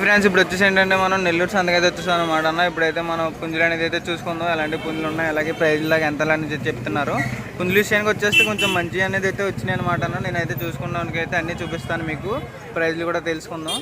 Friends ఇప్పుడు వచ్చేసి ఏంటంటే మనం నెల్లూరు సంతకి అయితే వచ్చేసాం అనమాట అన్న. ఇప్పుడైతే మనం పుంజులు అనేది అయితే చూసుకుందాం. ఎలాంటి పుంజులు ఉన్నాయి అలాగే ప్రైజ్ లాగా ఎంత అని చెప్తున్నారు. పుంజుల విషయానికి వచ్చేస్తే కొంచెం మంచి అనేది అయితే వచ్చినాయి అనమాట అన్న. నేనైతే చూసుకున్నానికి అయితే అన్నీ చూపిస్తాను మీకు. ప్రైజ్లు కూడా తెలుసుకుందాం.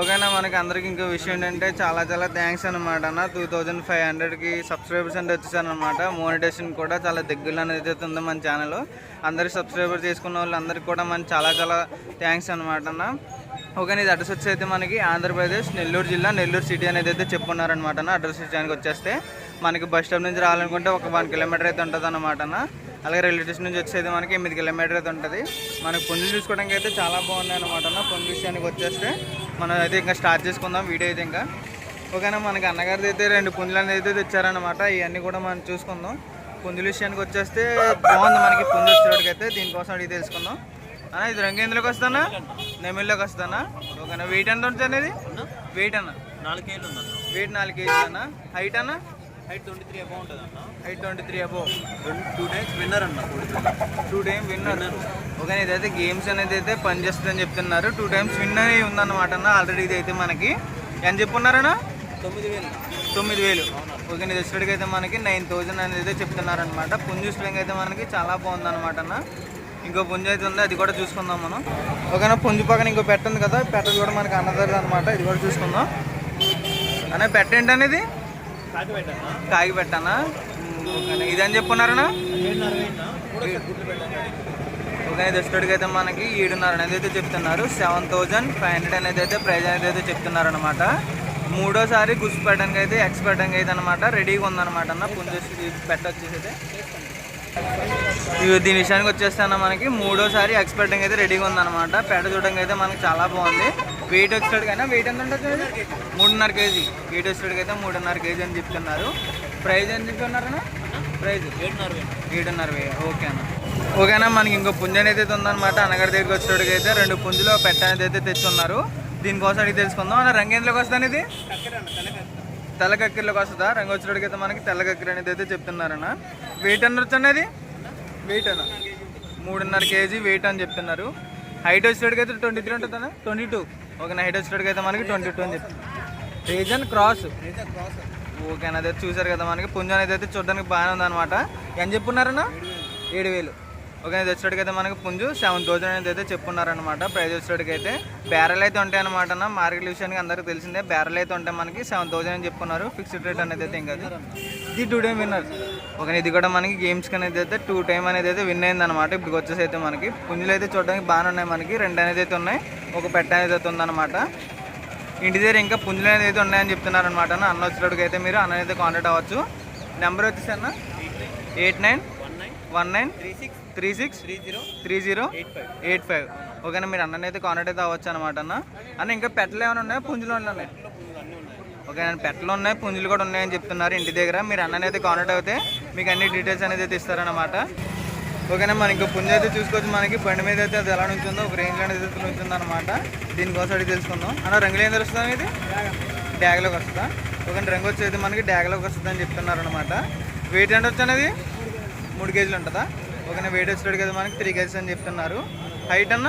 ఓకేనా మనకి అందరికి ఇంకో విషయం ఏంటంటే చాలా చాలా థ్యాంక్స్ అనమాట అన్న. టూ థౌజండ్ ఫైవ్ హండ్రెడ్కి సబ్స్క్రైబర్స్ అంటే వచ్చేసాను అనమాట మోనిటేషన్ కూడా చాలా దగ్గరలో అనేది అయితే ఉంది మన ఛానల్ అందరికి సబ్స్క్రైబర్ చేసుకున్న వాళ్ళు కూడా మన చాలా చాలా థ్యాంక్స్ అనమాట అన్న. ఓకే ఇది అడ్రస్ వచ్చి అయితే మనకి ఆంధ్రప్రదేశ్ నెల్లూరు జిల్లా నెల్లూరు సిటీ అనేది అయితే చెప్పున్నారనమాట అడ్రస్ విషయానికి వచ్చేస్తే మనకి బస్ స్టాప్ నుంచి రావాలనుకుంటే ఒక వన్ కిలోమీటర్ అయితే ఉంటుంది అనమాట అలాగే రైల్వే స్టేషన్ నుంచి వచ్చేది మనకి ఎనిమిది కిలోమీటర్ అయితే ఉంటుంది. మనకి పుంజులు చూసుకోవడానికి అయితే చాలా బాగున్నాయి అనమాట అన్న. విషయానికి వచ్చేస్తే మనం అయితే ఇంకా స్టార్ట్ చేసుకుందాం వీడియో అయితే ఇంకా. ఓకేనా మనకి అన్నగారిది అయితే రెండు పుంజులు అనేది అయితే తెచ్చారనమాట ఇవన్నీ కూడా మనం చూసుకుందాం. పుంజుల విషయానికి వచ్చేస్తే బాగుంది మనకి పుంజు వచ్చేటికైతే అయితే దీనికోసం అడిగి తెలుసుకుందాం. అన్న ఇది రంగు ఎందులోకి వస్తానా నెమిల్లోకి వస్తానా ఓకేనా వెయిట్ ఎంత ఉంటుంది అనేది వెయిట్ అన్న? నాలుగు కేజీలు ఉందన్న. వెయిట్ నాలుగు కేజీలు అన్న. హైట్ అన్న? హైట్ ట్వంటీ త్రీ అబౌ ఉంటుంది అన్న height twenty three above two times winner అన్న టూ టైమ్ విన్నర్ ఓకే ఇదైతే గేమ్స్ అనేది అయితే పనిచేస్తుందని చెప్తున్నారు. టూ టైమ్స్ విన్ అయి ఉందన్నమాట అన్న. ఆల్రెడీ ఇది అయితే మనకి. ఎంత చెప్పున్నారన్నా తొమ్మిది వేలు. తొమ్మిది వేలు. ఓకే ఇది వచ్చేటికి అయితే మనకి నైన్ థౌజండ్ అనేది అయితే చెప్తున్నారనమాట పుంజు స్ప్రింగ్ అయితే మనకి చాలా బాగుందన్నమాట అన్న. ఇంకో పుంజు అయితే ఉంది అది కూడా చూసుకుందాం మనం. ఓకేనా పుంజు పక్కన ఇంకో పెట్ట ఉంది కదా పెట్ట కూడా మనకి అన్నదారు అనమాట ఇది కూడా చూసుకుందాం. అన్న పెట్ట ఏంటనేది? కాగి పెట్టానా? ఓకేనా ఇది అని చెప్పున్నారనా? ఓకే ఇది అయితే మనకి ఏడున్నర అనేది అయితే చెప్తున్నారు. సెవెన్ థౌజండ్ ఫైవ్ హండ్రెడ్ అనేది అయితే ప్రైజ్ అనేది అయితే చెప్తున్నారు అనమాట మూడోసారి గుడ్స్ పెట్టడానికి అయితే ఎక్స్ పెట్టడానికి అయితే అనమాట రెడీగా ఉందన్నమాట అన్న పుంజు పెట్ట వచ్చేసి అయితే. ఇవి దీని విషయానికి వచ్చేస్తాన మనకి మూడోసారి ఎక్స్పెక్టింగ్ అయితే రెడీగా ఉందన్నమాట. పెట్ట చూడడానికి అయితే మనకి చాలా బాగుంది. వెయిట్ వచ్చేటికి అయినా వెయిట్ ఎంత ఉంటుంది? మూడున్నర కేజీ. వెయిట్ వచ్చేటికి అయితే మూడున్నర కేజీ అని చెప్తున్నారు. ప్రైజ్ ఎంత చెప్తున్నారన్నా? ప్రైజ్ ఏడున్నర వెయ్యి ఓకే అన్న. ఓకేనా మనకి ఇంకో పుంజు అనేది అయితే ఉందన్నమాట. అన్నగారి దగ్గరికి వచ్చేటోడికి అయితే రెండు పుంజులో పెట్ట అనేది అయితే తెచ్చున్నారు. దీనికోసం అడిగి తెలుసుకుందాం. అన్న రంగేంద్రలోకి ఎందులోకి వస్తుంది ఇది? తెల్లకక్కిరిలోకి వస్తుందా? రంగు వచ్చేటోడికి అయితే మనకి తెల్లకక్కిరి అనేది అయితే చెప్తున్నారన్న. వెయిట్ వచ్చండి వచ్చన్నది వెయిట్ అన్న? మూడున్నర కేజీ వెయిట్ అని చెప్తున్నారు. హైట్ వచ్చేటికి అయితే ట్వంటీ త్రీ ఉంటుంది అన్న ట్వంటీ టూ. ఓకే హైట్ వచ్చేటికి అయితే మనకి ట్వంటీ టూ అని చెప్తున్నారు. రీజన్ క్రాస్ ఓకే అన్న అదే చూసారు కదా మనకి. పుంజు అనేది అయితే చూడడానికి బాగానే ఉందన్నమాట. ఎంత చెప్పున్నారన్న? ఏడు వేలు. ఓకే ఇది వచ్చేటికి అయితే మనకి పుంజు. సెవెన్ థౌసండ్ అనేది అయితే చెప్పున్నారనమాట ప్రైజ్ వచ్చేటికి అయితే. బ్యారెల్ అయితే ఉంటాయి అనమాట అన్న. మార్కెట్ విషయానికి అందరికీ తెలిసిందే. బ్యారెల్ అయితే ఉంటాయి మనకి. సెవెన్ థౌసండ్ అని చెప్పున్నారు. ఫిక్స్డ్ రేట్ అనేది అయితే ఇంకా ఇది టూ టైం విన్నర్ ఓకే ఇది కూడా మనకి గేమ్స్ అనేది అయితే టూ టైం అనేది అయితే విన్ అయింది అనమాట ఇప్పుడు వచ్చేసి అయితే మనకి పుంజులు అయితే చూడడానికి బాగానే ఉన్నాయి మనకి. రెండు అనేది అయితే ఉన్నాయి. ఒక పెట్ట అనేది అయితే ఉందన్నమాట. ఇంటి దగ్గర ఇంకా పుంజులు అనేది అయితే ఉన్నాయని చెప్తున్నారు అనమాట అన్న వచ్చినట్టుగా అయితే మీరు అన్న అయితే కాంటాక్ట్ అవ్వచ్చు. నెంబర్ వచ్చేసి అన్న? Eight nine one nine one nine three six three six three zero three zero eight five ఓకేనా మీరు అన్నని అయితే కాంటాక్ట్ అయితే అవ్వచ్చు అనమాట అన్న. అన్న ఇంకా పెట్టలు ఏమైనా ఉన్నాయా? పుంజులు ఉన్నాయి? ఓకే నేను పెట్టలు ఉన్నాయి పుంజులు కూడా ఉన్నాయని చెప్తున్నారు ఇంటి దగ్గర. మీరు అన్నని అయితే కాంటాక్ట్ అయితే మీకు అన్ని డీటెయిల్స్ అనేది అయితే ఇస్తారనమాట ఓకేనా మన ఇంకా అయితే చూసుకోవచ్చు మనకి. బండి మీద అయితే అది ఎలా నుంచిందో ఒక రేంజ్ అనేది అయితే అనమాట దీనికోసం అడిగి తెలుసుకుందాం. అన్న రంగులు ఏం తెలుస్తుంది ఇది డ్యాగ్లోకి వస్తుందా? ఓకే రంగు వచ్చేది మనకి డ్యాగ్లోకి వస్తుంది అని చెప్తున్నారు అనమాట వెయిట్ ఎంత వచ్చి అనేది? మూడు కేజీలు ఉంటుందా? ఓకేనా వెయిట్ వచ్చేటప్పుడు కదా మనకి త్రీ కేజీస్ అని చెప్తున్నారు. హైట్ అన్న?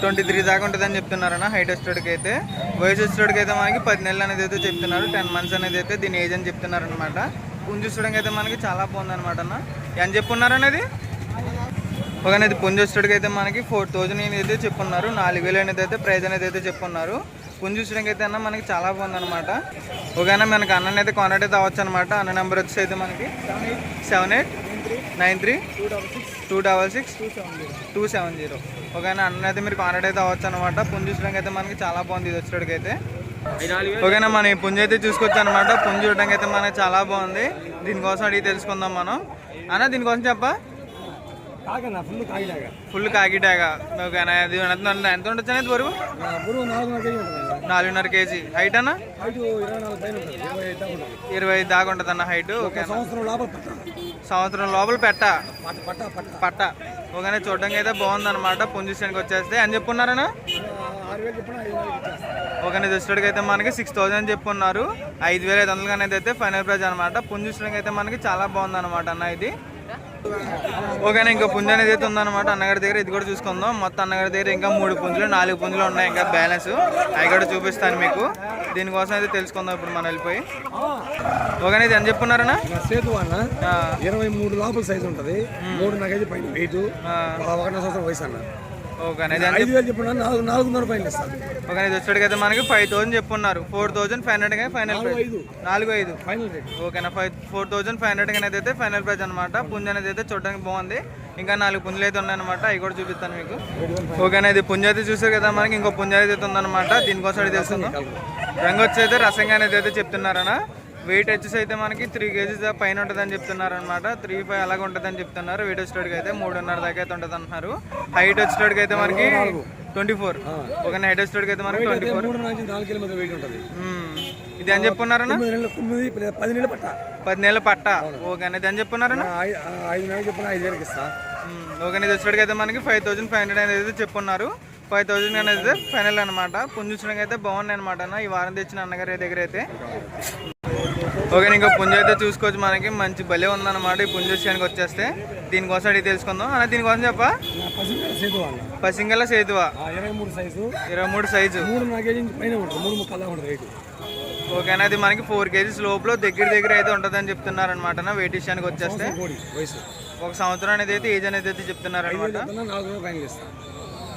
ట్వంటీ త్రీ దాకా ఉంటుందని చెప్తున్నారన్న హైట్ వచ్చేటికి అయితే. వయసు వచ్చేటికి అయితే మనకి పది నెలలు అనేది అయితే చెప్తున్నారు. టెన్ మంత్స్ అనేది అయితే దీని ఏజ్ అని చెప్తున్నారు అనమాట పుంజు చూడడానికి అయితే మనకి చాలా బాగుంది అనమాట అన్న. ఏం చెప్పున్నారు అనేది? ఒక అనేది పుంజు వచ్చేటికి అయితే మనకి ఫోర్ థౌజండ్ అనేది అయితే చెప్పున్నారు. నాలుగు వేలు అనేది అయితే ప్రైజ్ అనేది అయితే చెప్పున్నారు. పుంజు చూడడానికి అయితే అన్న మనకి చాలా బాగుంది అనమాట మనకి అన్న అయితే కాంటాక్ట్ అయితే అవ్వచ్చు అనమాట అన్న నెంబర్ వచ్చి అయితే మనకి seven eight nine three. Two double six. Two seven zero. ఓకేనా అన్న అయితే మీరు కాంటాక్ట్ అయితే అవ్వచ్చు అనమాట పుంజు చూడడానికి అయితే మనకి చాలా బాగుంది ఇది వచ్చేటికి అయితే ఓకేనా మన ఈ పుంజు అయితే చూసుకోవచ్చు అనమాట పుంజు చూడడానికి అయితే మనకి చాలా బాగుంది. దీనికోసం అడిగి తెలుసుకుందాం మనం. అన్న దీనికోసం చెప్పా? ఫుల్ కాకిటాగా ఓకేనా ఇది ఎంత ఉండొచ్చు అనేది బరువు? బరువు నాలుగున్నర కేజీ హైట్ అన్న? ఇరవై ఐదు దాకా ఉంటుంది. అన్న హైట్ ఓకే సంవత్సరం లోపల పట్ట. పెట్ట ఓకేనా చూడడానికి అయితే బాగుంది అనమాట పొజిషన్కి వచ్చేస్తే. అని చెప్పున్నారనా ఆరు వేలు చెప్పిన ఐదు వేలు ఇచ్చేస్తాను ఓకేనా చూసేటికి అయితే మనకి సిక్స్ థౌసండ్ చెప్పున్నారు. ఐదు వేల ఐదు వందలు అనేది అయితే ఫైనల్ ప్రైజ్ అనమాట పుంజుసడానికి అయితే మనకి చాలా బాగుంది అనమాట అన్న ఇది. ఓకేనా ఇంకా పుంజు అనేది అయితే ఉందన్నమాట. అన్నగారి దగ్గర ఇది కూడా చూసుకుందాం. మొత్తం అన్నగారి దగ్గర ఇంకా మూడు పుంజులు నాలుగు పుంజులు ఉన్నాయి ఇంకా బ్యాలెన్స్. అవి కూడా చూపిస్తాను మీకు. దీనికోసం అయితే తెలుసుకుందాం ఇప్పుడు మనం వెళ్ళిపోయి. ఓకేనా ఇది ఎంత చెప్పున్నారనా సేతు అన్న ఇరవై మూడు లోపల సైజు ఉంటది. మూడు నగేజీ పైన వెయిట్ ఒకటి సంవత్సరం వయసు అన్న. ఐదు వేలు చెప్పిన నాలుగు నాలుగున్నర పైన ఇస్తాను ఇది వచ్చేటికైతే మనకి five thousand చెప్పున్నారు. Four thousand five hundred final నాలుగు ప్రైస్ ఐదు. నాలుగు ఐదు. ఫైనల్ రేట్ ఓకేనా five four thousand five hundred అనేది అయితే ఫైనల్ ప్రైస్ అనమాట పుంజ అనేది అయితే చూడడానికి బాగుంది. ఇంకా నాలుగు పుంజులు అయితే ఉన్నాయన్నమాట. అవి కూడా చూపిస్తాను మీకు. ఓకేనా ఇది పుంజ అయితే చూసారు కదా మనకి ఇంకో పుంజ అయితే ఉందన్నమాట. దీనికోసం అయితే తెలుస్తుంది రంగు వచ్చి అయితే రసంగా అనేది అయితే చెప్తున్నారనా? వెయిట్ వచ్చేసి అయితే మనకి త్రీ కేజీస్ పైన ఉంటుందని చెప్తున్నారు అనమాట త్రీ ఫైవ్ అలాగే ఉంటుందని చెప్తున్నారు. వెయిట్ వచ్చేటికి అయితే మూడున్నర దాకా అయితే ఉంటుంది అంటున్నారు హైట్ వచ్చేటికి అయితే మనకి ట్వంటీ ఫోర్ ఓకేనా హైట్ వచ్చేటికి అయితే మనకి ట్వంటీ ఫోర్ ఇది అని చెప్పున్నారనా? తొమ్మిది నెలలు తొమ్మిది లేదా పది నెలలు పట్ట. పది నెలల పట్ట ఓకేనా ఇది అని చెప్పున్నారనా? ఆ, ఐ- ఆ, ఐదు నెలలు చెప్పిన ఐదు వేలకి ఇస్తా. ఓకే ఇది వచ్చేటికి అయితే మనకి ఫైవ్ థౌసండ్ ఫైవ్ హండ్రెడ్ అనేది అయితే చెప్పున్నారు. ఫైవ్ థౌసండ్ అనేది అయితే ఫైనల్ అనమాట పుంజుచడానికి అయితే బాగున్నాయి అనమాట అన్న. ఈ వారం తెచ్చిన అన్నగారి దగ్గర అయితే. ఓకే ఇంకా పుంజ అయితే చూసుకోవచ్చు మనకి. మంచి భలే ఉందన్నమాట ఈ పుంజ విషయానికి వచ్చేస్తే. దీనికోసం అడిగి తెలుసుకుందాం. అన్న దీనికోసం చెప్ప? పసింగల సేతువా ఇరవై మూడు సైజు. ఓకేనా అది మనకి ఫోర్ కేజీస్ లోపల దగ్గర దగ్గర అయితే ఉంటుందని చెప్తున్నారు అనమాట వెయిట్ విషయానికి వచ్చేస్తే. ఒక సంవత్సరం అనేది అయితే ఏజ్ అనేది అయితే చెప్తున్నారు అనమాట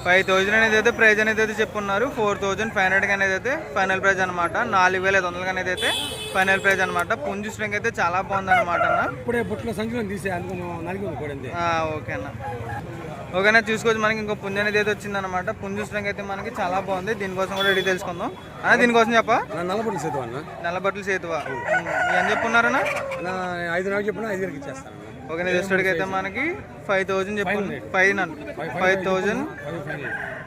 ఫైవ్ థౌజండ్ అనేది అయితే ప్రైజ్ అనేది అయితే చెప్పున్నారు. ఫోర్ థౌజండ్ ఫైవ్ హండ్రెడ్ అనేది అయితే ఫైనల్ ప్రైజ్ అనమాట నాలుగు వేల ఐదు వందలకి అనేది అయితే ఫైనల్ ప్రైజ్ అనమాట పుంజు స్ట్రింగ్ అయితే చాలా బాగుంది అనమాట అన్న. ఇప్పుడే బుట్టల సంఖ్యలో తీసే ఓకే అన్న. ఓకేనా చూసుకోవచ్చు మనకి ఇంకో పుంజు అనేది అయితే వచ్చింది అనమాట పుంజు స్ట్రింగ్ అయితే మనకి చాలా బాగుంది. దీనికోసం కూడా రెడీ తెలుసుకుందాం. అన్న దీనికోసం చెప్ప? నా నల్లబొట్టు సేతు అన్న? నల్లబట్టలు సేతువా? ఏం చెప్పున్నారన్నా ఐదు నెలలు చెప్పిన ఐదు ఇచ్చేస్తాను. ఓకేనా జస్టర్కి అయితే మనకి ఫైవ్ థౌజండ్ చెప్పు five five thousand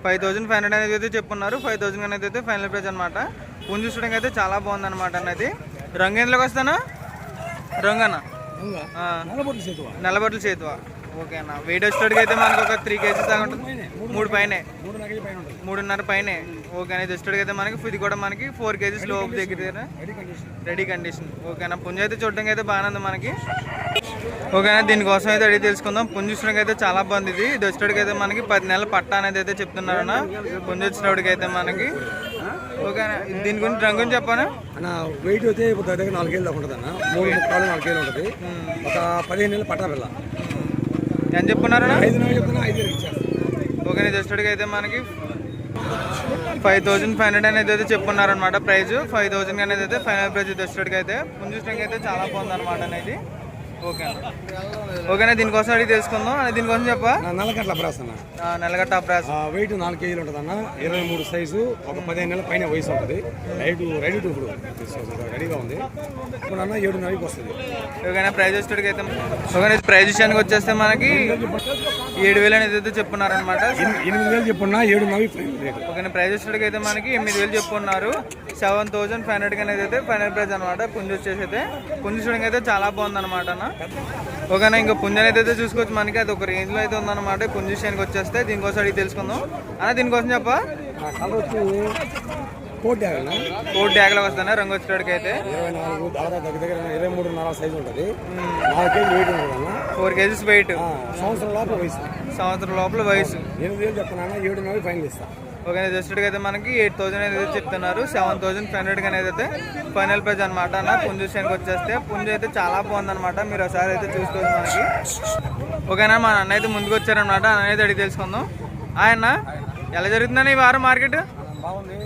five final five hundred అనేది అయితే చెప్పున్నారు. ఫైవ్ థౌసండ్ అనేది అయితే ఫైనల్ ప్రైస్ అనమాట పుంజు చూడడానికి అయితే చాలా బాగుంది అనమాట అన్నది. రంగు ఎందులోకి వస్తానా? రంగు? అన్న నల్లబట్టలు చేతువా? ఓకే అన్న. వెయిట్ వచ్చేటికి అయితే మనకు ఒక త్రీ కేజీస్ దాకా ఉంటుంది. మూడు పైనే. మూడున్నర పైనే. ఓకే అనేది వచ్చేటికి అయితే మనకి ఇది కూడా మనకి ఫోర్ కేజీస్ లోపు దగ్గర. రెడీ కండిషన్ ఓకేనా పుంజు అయితే చూడడానికి అయితే బాగానే ఉంది మనకి. ఓకేనా దీనికోసం అయితే అడిగి తెలుసుకుందాం. పుంజు చూడడానికి అయితే చాలా బాగుంది ఇది. ఇది వచ్చేటికి అయితే మనకి పది నెలల పట్ట అనేది అయితే చెప్తున్నారన్న. పుంజు వచ్చినప్పటికి అయితే మనకి. ఓకేనా దీని గురించి రంగు చెప్పాను? అన్న వెయిట్ అయితే ఇప్పుడు దగ్గర నాలుగు కేజీలు దాకా ఉంటుంది అన్న మూడు ముక్కలు నాలుగు కేజీలు ఉంటుంది ఒక పదిహేను నెలలు పట్టా పిల్ల. ఎంత చెప్పున్నారన్న ఐదు నెలలు చెప్తున్నా ఐదు ఓకే ఇది వచ్చేటికి అయితే మనకి ఫైవ్ థౌజండ్ ఫైవ్ హండ్రెడ్ అనేది అయితే చెప్పున్నారనమాట ప్రైస్ ఫైవ్ థౌజండ్ అనేది అయితే ఫైనల్ ప్రైస్ ఇది వచ్చేటికి అయితే అయితే చాలా బాగుంది అనమాట అనేది. ఓకేనా దీనికోసం అడిగి తెలుసుకుందాం. దీనికోసం చెప్పా నా నల్లకట్ల బ్రాస్ అన్న. నెలగట్ట అప్రాస్ ఆ, వెయిట్ నాలుగు కేజీలు ఉంటుంది అన్న. ఇరవై మూడు సైజు ఒక పదిహేను నెలల పైన వయసు ఉంటుంది. రైట్ రెడీ టు ఇప్పుడు. రెడీగా ఉంది. ఇప్పుడు అన్న ఏడు నెలలకి వస్తుంది. ఓకేనా ప్రైజ్ వచ్చేటికి అయితే ఓకేనా ప్రైజ్ విషయానికి వచ్చేస్తే మనకి ఏడు వేలు అనేది అయితే చెప్పున్నారనమాట ఎనిమిది వేలు చెప్పున్నా ఏడు రేటు ఓకేనా ప్రైజ్ వచ్చేటికి అయితే మనకి ఎనిమిది వేలు చెప్పున్నారు. సెవెన్ థౌసండ్ ఫైవ్ హండ్రెడ్ అనేది అయితే ఫైనల్ ప్రైజ్ అనమాట పుంజు వచ్చేసి అయితే. పుంజు చూడడానికి అయితే చాలా బాగుంది అనమాట అన్న. ఓకేనా ఇంకా పుంజు అనేది అయితే చూసుకోవచ్చు మనకి. అది ఒక రేంజ్లో అయితే ఉందన్నమాట. పుంజు విషయానికి వచ్చేస్తే దీనికోసం అడిగి తెలుసుకుందాం. అన్న దీనికోసం చెప్ప? కోట్ అన్న కోట్ వస్తానే రంగు వచ్చేటికి అయితే. ఇరవై నాలుగు దాదాపు దగ్గర దగ్గర ఇరవై మూడు నాలుగు సైజు ఉంటుంది నాలుగు కేజీ వెయిట్ ఉంటుంది ఫోర్ కేజీస్ వెయిట్ సంవత్సరం లోపల వయసు. సంవత్సరం లోపల వయసు. ఎనిమిది వేలు చెప్తున్నా ఏడు నెలలు ఫైనల్ ఇస్తా. ఓకే జస్ట్ అయితే మనకి ఎయిట్ థౌసండ్ అనేది చెప్తున్నారు. సెవెన్ థౌసండ్ ఫైవ్ హండ్రెడ్ అనేది అయితే ఫైనల్ ప్రైజ్ అనమాట అన్న. పుంజు విషయానికి వచ్చేస్తే పుంజు అయితే చాలా బాగుందనమాట మీరు ఒకసారి అయితే చూసుకోవచ్చు మనకి. ఓకేనా మా అన్న అయితే ముందుకు వచ్చారనమాట అన్న అయితే అడిగి తెలుసుకుందాం. ఆయన ఎలా జరుగుతుందని ఈ వారం మార్కెట్? బాగుంది.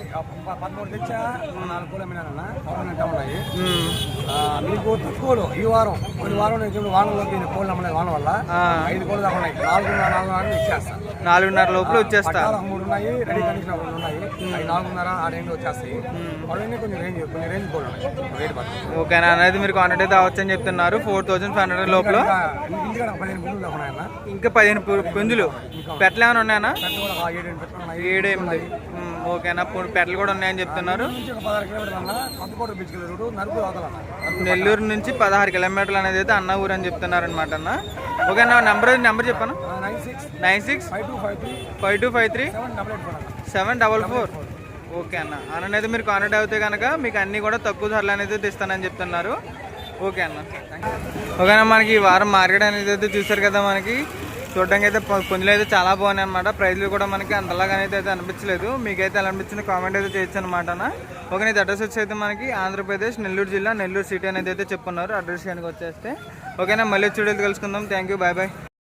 పదమూడు తెచ్చా నాలుగు కూల మీనాలన్న పర్మనెంట్ ఉన్నాయి. మీకు తక్కువలో ఈ వారం. కొన్ని వారం నుంచి వానలోకి కోళ్ళు అమ్మలేదు వాన వల్ల. ఐదు కోళ్ళు దాకా ఉన్నాయి. నాలుగు నాలుగు నాలుగు ఇచ్చేస్తాను నాలుగున్నర లోపల వచ్చేస్తా. మూడు ఉన్నాయి రెడీ కండిషన్ రెండు ఉన్నాయి. అవి నాలుగున్నర ఆ రేంజ్ వచ్చేస్తాయి. వాళ్ళని కొన్ని రేంజ్ కొన్ని రేంజ్ కోళ్ళు ఉన్నాయి. రేట్ పడుతుంది ఓకేనా అనేది మీరు కాంటాక్ట్ అయితే అవ్వచ్చు అని చెప్తున్నారు ఫోర్ థౌసండ్ ఫైవ్ హండ్రెడ్ లోపల. ఇంకా పదిహేను పుంజులు పెట్లు ఏమైనా ఉన్నాయన్నా? ఏడు ఎనిమిది. ఓకేనా పు- పెట్లు కూడా ఉన్నాయని చెప్తున్నారు. నెల్లూరు నుంచి పదహారు కిలోమీటర్లు అనేది అయితే అన్న ఊరు అని చెప్తున్నారు అనమాట అన్న. ఓకే నా నెంబర్ నెంబర్ చెప్పాను? Nine six five two five three seven double four అన్న సెవెన్ డబల్ ఫోర్ ఓకే అన్న. అన్న అయితే మీరు కాంటాక్ట్ అవుతే కనుక మీకు అన్నీ కూడా తక్కువ ధరలు అనేది తెస్తానని చెప్తున్నారు. ఓకే అన్న. ఓకేనా మనకి ఈ వారం మార్కెట్ అనేది అయితే చూసారు కదా మనకి. చూడడానికి అయితే పుంజులు అయితే చాలా బాగున్నాయి అనమాట ప్రైజ్లు కూడా మనకి అంతలాగానైతే అయితే అనిపించలేదు. మీకైతే ఎలా అనిపించింది? కామెంట్ అయితే చేయొచ్చు అనమాట ఓకే ఇది అడ్రస్ వచ్చి అయితే మనకి ఆంధ్రప్రదేశ్ నెల్లూరు జిల్లా నెల్లూరు సిటీ అనేది అయితే చెప్పున్నారు అడ్రస్ కనుక వచ్చేస్తే. ఓకేనా మళ్ళీ చూడేది కలుసుకుందాం. Thank you bye bye